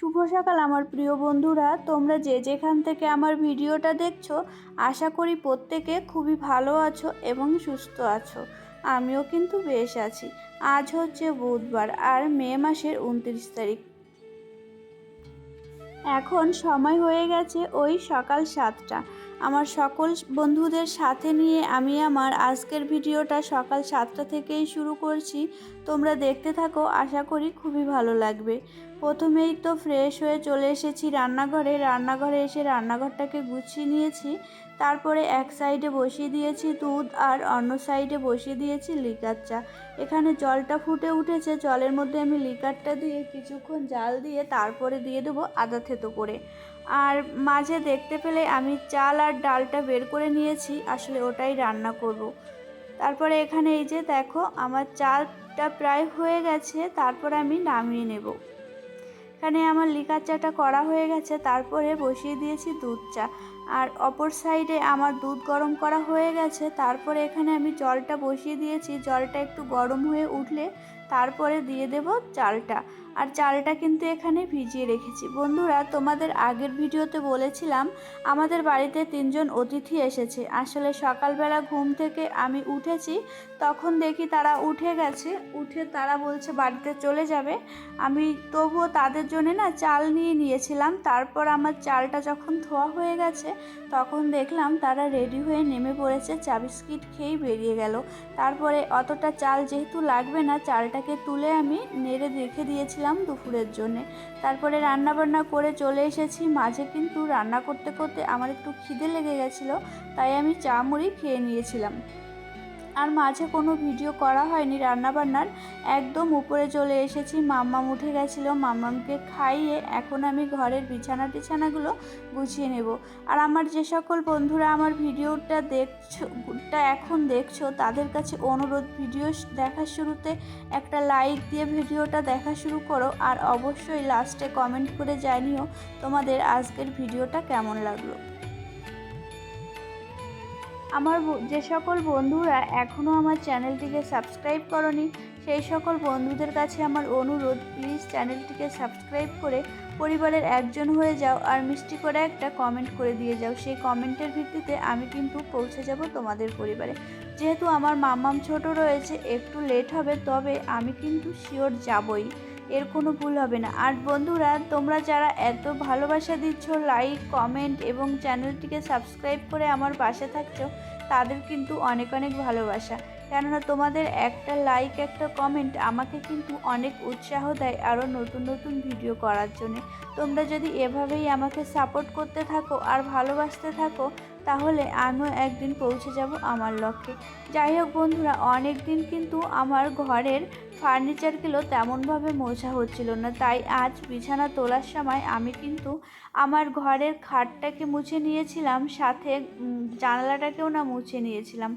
শুভ সকাল, আমার প্রিয় বন্ধুরা। তোমরা যে যেখান থেকে আমার ভিডিওটা দেখছ, আশা করি প্রত্যেকে খুবই ভালো আছো এবং সুস্থ আছো। আমিও কিন্তু বেশ আছি। আজ হচ্ছে বুধবার আর মে মাসের উনত্রিশ তারিখ। এখন সময় হয়ে গেছে ওই সকাল সাতটা। আমার সকল বন্ধুদের সাথে নিয়ে আমি আমার আজকের ভিডিওটা সকাল সাতটা থেকেই শুরু করছি। তোমরা দেখতে থাকো, আশা করি খুবই ভালো লাগবে। প্রথমেই তো ফ্রেশ হয়ে চলে এসেছি রান্নাঘরে। রান্নাঘরে এসে রান্নাঘরটাকে গুছিয়ে নিয়েছি। তারপরে এক সাইডে বসিয়ে দিয়েছি দুধ আর অন্য সাইডে বসিয়ে দিয়েছি লিকার চা। এখানে জলটা ফুটে উঠেছে, জলের মধ্যে আমি লিকারটা দিয়ে কিছুক্ষণ জাল দিয়ে তারপরে দিয়ে দেবো আদা থেতো করে। আর মাঝে দেখতে পেলে আমি চাল আর ডালটা বের করে নিয়েছি, আসলে ওটাই রান্না করব। তারপরে এখানে এই যে দেখো, আমার চালটা প্রায় হয়ে গেছে, তারপরে আমি নামিয়ে নেব। এখানে আমার লিকার চাটা করা হয়ে গেছে, তারপরে বসিয়ে দিয়েছি দুধ চা। আর অপর সাইডে আমার দুধ গরম করা হয়ে গেছে, তারপরে এখানে আমি জলটা বসিয়ে দিয়েছি, জলটা একটু গরম হয়ে উঠলে তারপরে দিয়ে দেব চালটা। আর চালটা কিন্তু এখানে ভিজিয়ে রেখেছি। বন্ধুরা, তোমাদের আগের ভিডিওতে বলেছিলাম, আমাদের বাড়িতে তিনজন অতিথি এসেছে। আসলে সকালবেলা ঘুম থেকে আমি উঠেছি, তখন দেখি তারা উঠে গেছে। উঠে তারা বলছে, বাড়িতে চলে যাবে। আমি তবুও তাদের জন্য না চাল নিয়ে নিয়েছিলাম। তারপর আমার চালটা যখন ধোয়া হয়ে গেছে, তখন দেখলাম তারা রেডি হয়ে নেমে পড়েছে, চা বিস্কিট খেয়েই বেরিয়ে গেল। তারপরে অতটা চাল যেহেতু লাগবে না, চালটাকে তুলে আমি নেড়ে রেখে দিয়েছিলাম দুপুরের জন্যে। তারপরে রান্না বান্না করে চলে এসেছি। মাঝে কিন্তু রান্না করতে করতে আমার একটু খিদে লেগে গেছিল, তাই আমি চা মুড়ি খেয়ে নিয়েছিলাম। আর মাঝে কোনো ভিডিও করা হয়নি। রান্নাবান্নার একদম উপরে চলে এসেছি। মাম্মাম উঠে গেছিল। মাম্মামকে খাইয়ে এখন আমি ঘরের বিছানা টিছানাগুলো গুছিয়ে নেব। আর আমার যে সকল বন্ধুরা আমার ভিডিওটা দেখছ টা এখন দেখছ, তাদের কাছে অনুরোধ, ভিডিও দেখার শুরুতে একটা লাইক দিয়ে ভিডিওটা দেখা শুরু করো। আর অবশ্যই লাস্টে কমেন্ট করে জানিও তোমাদের আজকের ভিডিওটা কেমন লাগল। আমার যে সকল বন্ধুরা এখনও আমার চ্যানেলটিকে সাবস্ক্রাইব করনি, সেই সকল বন্ধুদের কাছে আমার অনুরোধ প্লিজ চ্যানেলটিকে সাবস্ক্রাইব করে পরিবারের একজন হয়ে যাও আর মিষ্টি করে একটা কমেন্ট করে দিয়ে যাও। সেই কমেন্টের ভিত্তিতে আমি কিন্তু পৌঁছে যাব তোমাদের পরিবারে। যেহেতু আমার মাম্মাম ছোট রয়েছে, একটু লেট হবে, তবে আমি কিন্তু শিওর যাবই। এর কোনো ভুল হবে না। আর বন্ধুরা, তোমরা যারা এত ভালোবাসা দিচ্ছ লাইক কমেন্ট এবং চ্যানেলটিকে সাবস্ক্রাইব করে আমার পাশে থাকছো, তাদের কিন্তু অনেক অনেক ভালোবাসা। কেননা তোমাদের একটা লাইক একটা কমেন্ট আমাকে কিন্তু অনেক উৎসাহ দেয় আরও নতুন নতুন ভিডিও করার জন্য। তোমরা যদি এভাবেই আমাকে সাপোর্ট করতে থাকো আর ভালোবাসতে থাকো, তাহলে আমিও একদিন পৌঁছে যাব আমার লক্ষ্যে। যাই হোক বন্ধুরা অনেক দিন কিন্তু আমার ঘরের ফার্নিচারগুলো তেমনভাবে মোছা হচ্ছিল না। তাই আজ বিছানা তোলার সময় আমি কিন্তু আমার ঘরের খাটটাকে মুছে নিয়েছিলাম, সাথে জানালাটাকেও না মুছে নিয়েছিলাম।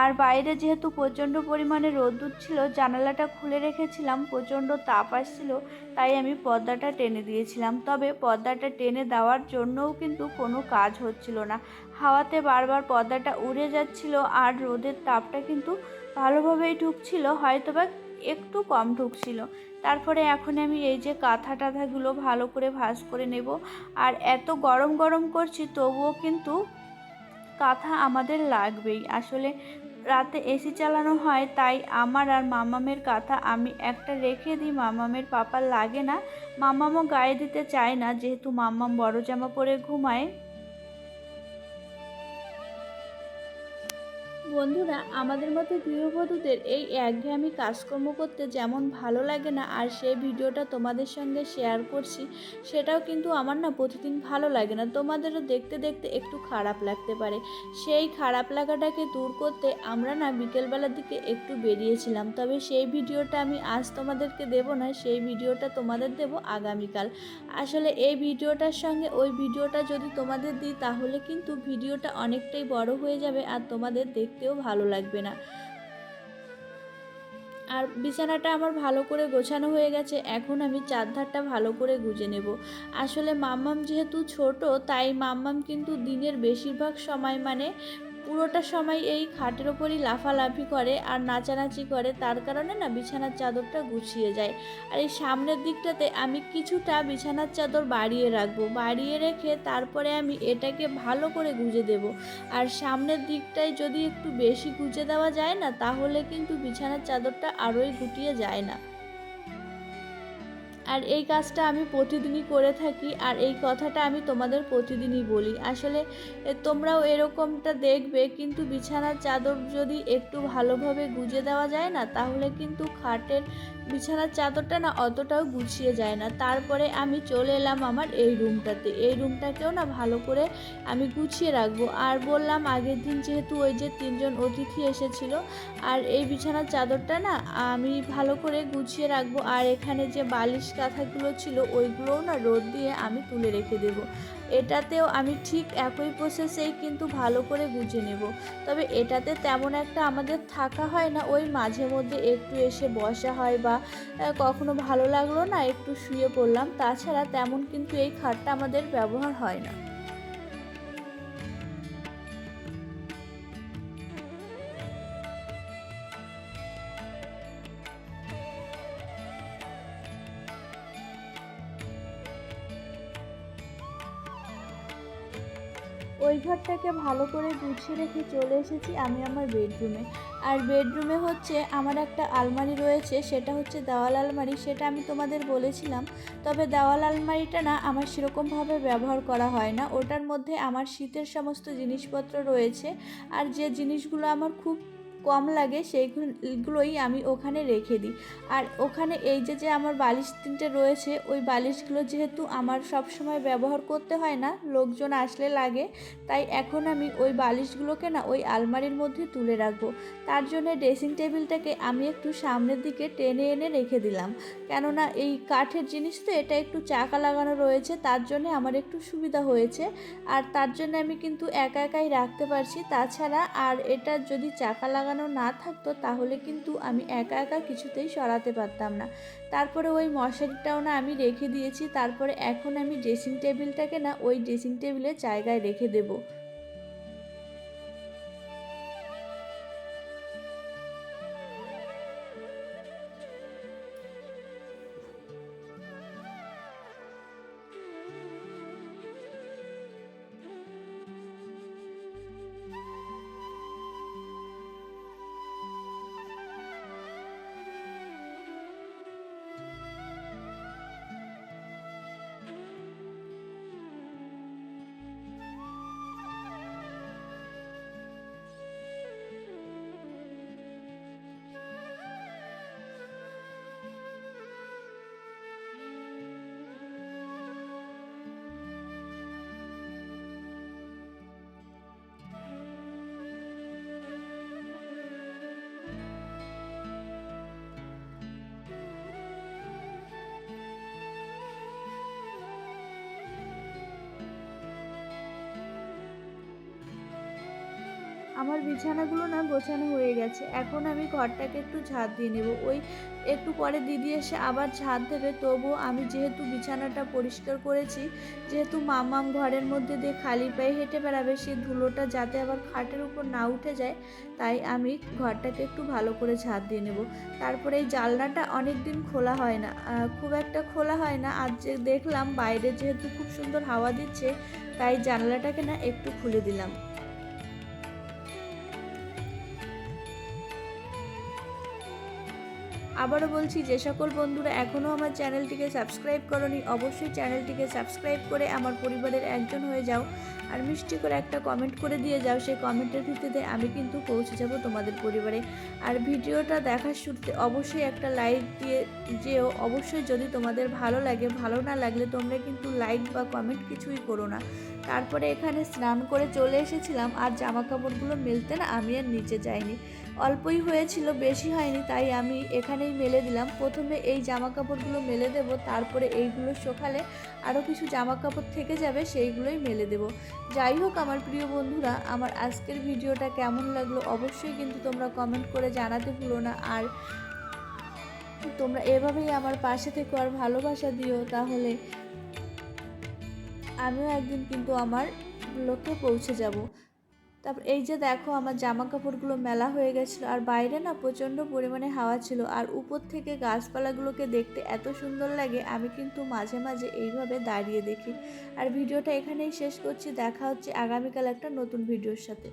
আর বাইরে যেহেতু প্রচণ্ড পরিমাণে রোদ্দুর ছিল, জানালাটা খুলে রেখেছিলাম, প্রচণ্ড তাপ আসছিল, তাই আমি পর্দাটা টেনে দিয়েছিলাম। তবে পর্দাটা টেনে দেওয়ার জন্যও কিন্তু কোনো কাজ হচ্ছিল না। হাওয়াতে বারবার পর্দাটা উড়ে যাচ্ছিল, আর রোদের তাপটা কিন্তু ভালোভাবেই ঢুকছিল হয়তো বা একটু কম ঢুকছিল। তারপরে এখন আমি এই যে কাঁথা টাথাগুলো ভালো করে ভাঁজ করে নেব। আর এত গরম গরম করছি, তবুও কিন্তু কাঁথা আমাদের লাগবেই। আসলে রাতে এসি চালানো হয়, তাই আমার আর মামামের কাঁথা আমি একটা রেখে দিই, মামামের পাপার লাগে না। মামামও গায়ে দিতে চায় না, যেহেতু মামাম বড় জামা পরে ঘুমায়। বন্ধুরা, আমাদের মতো গৃহবধূদের এই একঘেয়েমি কাজকর্ম করতে যেমন ভালো লাগে না, আর সেই ভিডিওটা তোমাদের সঙ্গে শেয়ার করছি, সেটাও কিন্তু আমার না প্রতিদিন ভালো লাগে না। তোমাদেরও দেখতে দেখতে একটু খারাপ লাগতে পারে। সেই খারাপ লাগাটাকে দূর করতে আমরা না বিকেলবেলার দিকে একটু বেরিয়েছিলাম। তবে সেই ভিডিওটা আমি আজ তোমাদেরকে দেব না, সেই ভিডিওটা তোমাদের দেব আগামীকাল। আসলে এই ভিডিওটার সঙ্গে ওই ভিডিওটা যদি তোমাদের দিই, তাহলে কিন্তু ভিডিওটা অনেকটাই বড় হয়ে যাবে আর তোমাদের দেখতেও ভালো লাগবে না। আর বিছানাটা আমার ভালো করে গোছানো হয়ে গেছে, এখন আমি চারধারটা ভালো করে গুজে নেব। আসলে মাম্মাম যেহেতু ছোট, তাই মাম্মাম কিন্তু দিনের বেশিরভাগ সময় মানে পুরোটা সময় এই খাটের ওপরই লাফালাফি করে আর নাচানাচি করে, তার কারণে না বিছানার চাদরটা গুছিয়ে যায়। আর এই সামনের দিকটাতে আমি কিছুটা বিছানার চাদর বাড়িয়ে রাখব। বাড়িয়ে রেখে তারপরে আমি এটাকে ভালো করে গুঁজে দেব। আর সামনের দিকটায় যদি একটু বেশি গুঁজে দেওয়া যায় না, তাহলে কিন্তু বিছানার চাদরটা আরোই গুটিয়ে যায় না। আর এই কাজটা আমি প্রতিদিনই করে থাকি আর এই কথাটা আমি তোমাদের প্রতিদিনই বলি। আসলে তোমরাও এরকমটা দেখবে, কিন্তু বিছানার চাদর যদি একটু ভালোভাবে গুজে দেওয়া যায় না, তাহলে কিন্তু খাটের বিছানার চাদরটা না অতটাও গুছিয়ে যায় না। তারপরে আমি চলে এলাম আমার এই রুমটাতে। এই রুমটাকেও না ভালো করে আমি গুছিয়ে রাখব। আর বললাম আগের দিন যেহেতু ওই যে তিনজন অতিথি এসেছিল, আর এই বিছানার চাদরটা না আমি ভালো করে গুছিয়ে রাখব। আর এখানে যে বালিশ কাঁথাগুলো ছিল, ওইগুলোও না রোদ দিয়ে আমি তুলে রেখে দেব। এটাতেও আমি ঠিক একই প্রসেসেই কিন্তু ভালো করে বুঝে নেব। তবে এটাতে তেমন একটা আমাদের থাকা হয় না, ওই মাঝে মধ্যে একটু এসে বসা হয় বা কখনো ভালো লাগল না, একটু শুয়ে পড়লাম। তাছাড়া তেমন কিন্তু এই খাটটা আমাদের ব্যবহার হয় না। ওই ঘরটাকে ভালো করে গুছিয়ে রেখে চলে এসেছি আমি আমার বেডরুমে। আর বেডরুমে হচ্ছে আমার একটা আলমারি রয়েছে, সেটা হচ্ছে দেওয়াল আলমারি, সেটা আমি তোমাদের বলেছিলাম। তবে দেওয়াল আলমারিটা না আমার সেরকমভাবে ব্যবহার করা হয় না। ওটার মধ্যে আমার শীতের সমস্ত জিনিসপত্র রয়েছে। আর যে জিনিসগুলো আমার খুব কম লাগে সেইগুলোই আমি ওখানে রেখে দিই। আর ওখানে এই যে যে আমার বালিশ তিনটে রয়েছে, ওই বালিশগুলো যেহেতু আমার সব সময় ব্যবহার করতে হয় না, লোকজন আসলে লাগে, তাই এখন আমি ওই বালিশগুলোকে না ওই আলমারির মধ্যে তুলে রাখব। তার জন্য ড্রেসিং টেবিলটাকে আমি একটু সামনের দিকে টেনে এনে রেখে দিলাম। কেননা এই কাঠের জিনিস তো, এটা একটু চাকা লাগানো রয়েছে, তার জন্য আমার একটু সুবিধা হয়েছে। আর তার জন্য আমি কিন্তু একা একাই রাখতে পারছি। তাছাড়া আর এটা যদি চাকা লাগানো না থাকতো, তাহলে কিন্তু আমি একা একা কিছুতেই সরাতে পারতাম না। তারপরে ওই মশারিটাও না আমি রেখে দিয়েছি, তারপরে এখন আমি ড্রেসিং টেবিলটাকে না ওই ড্রেসিং টেবিলের জায়গায় রেখে দেবো। আমার বিছানাগুলো না গোছানো হয়ে গেছে। এখন আমি ঘরটাকে একটু ঝাঁট দিয়ে নেব। ওই একটু পরে দিদি এসে আবার ঝাঁট দেবে। তবুও আমি যেহেতু বিছানাটা পরিষ্কার করেছি, যেহেতু মামাম ঘরের মধ্যে দিয়ে খালি পায়ে হেঁটে বেড়াবে সেই ধুলোটা যাতে আবার খাটের উপর না উঠে যায়, তাই আমি ঘরটাকে একটু ভালো করে ঝাঁট দিয়ে নেব। তারপরে এই জানলাটা অনেক দিন খোলা হয় না। খুব একটা খোলা হয় না। আজ যে দেখলাম বাইরে যেহেতু খুব সুন্দর হাওয়া দিচ্ছে, তাই জানলাটাকে না একটু খুলে দিলাম। আবারও বলছি, যে সকল বন্ধুরা এখনও আমার চ্যানেলটিকে সাবস্ক্রাইব করনি, অবশ্যই চ্যানেলটিকে সাবস্ক্রাইব করে আমার পরিবারের একজন হয়ে যাও আর মিষ্টি করে একটা কমেন্ট করে দিয়ে যাও। সেই কমেন্টের ভিত্তিতে আমি কিন্তু পৌঁছে যাব তোমাদের পরিবারে। আর ভিডিওটা দেখার শুরুতে অবশ্যই একটা লাইক দিয়ে যেও। অবশ্যই যদি তোমাদের ভালো লাগে, ভালো না লাগলে তোমরা কিন্তু লাইক বা কমেন্ট কিছুই করো না। তারপরে এখানে স্নান করে চলে এসেছিলাম আর জামা কাপড়গুলো মেলতে না আমি আর নিচে যাইনি। অল্পই হয়েছিল, বেশি হয়নি, তাই আমি এখানেই মেলে দিলাম। প্রথমে এই জামা কাপড়গুলো মেলে দেব, তারপরে এইগুলো শুকালে আরও কিছু জামা কাপড় থেকে যাবে, সেইগুলোই মেলে দেব। যাই হোক, আমার প্রিয় বন্ধুরা, আমার আজকের ভিডিওটা কেমন লাগল অবশ্যই কিন্তু তোমরা কমেন্ট করে জানাতে ভুলো না। আর তোমরা এভাবেই আমার পাশে থেকে আর ভালোবাসা দিও, তাহলে আমিও একদিন কিন্তু আমার লক্ষ্যে পৌঁছে যাব। তারপর এই যে দেখো আমার জামা কাপড়গুলো মেলা হয়ে গেছিল, আর বাইরে না প্রচণ্ড পরিমাণে হাওয়া ছিল, আর উপর থেকে গাছপালাগুলোকে দেখতে এত সুন্দর লাগে, আমি কিন্তু মাঝে মাঝে এইভাবে দাঁড়িয়ে দেখি। আর ভিডিওটা এখানেই শেষ করছি, দেখা হচ্ছে আগামীকাল একটা নতুন ভিডিওর সাথে।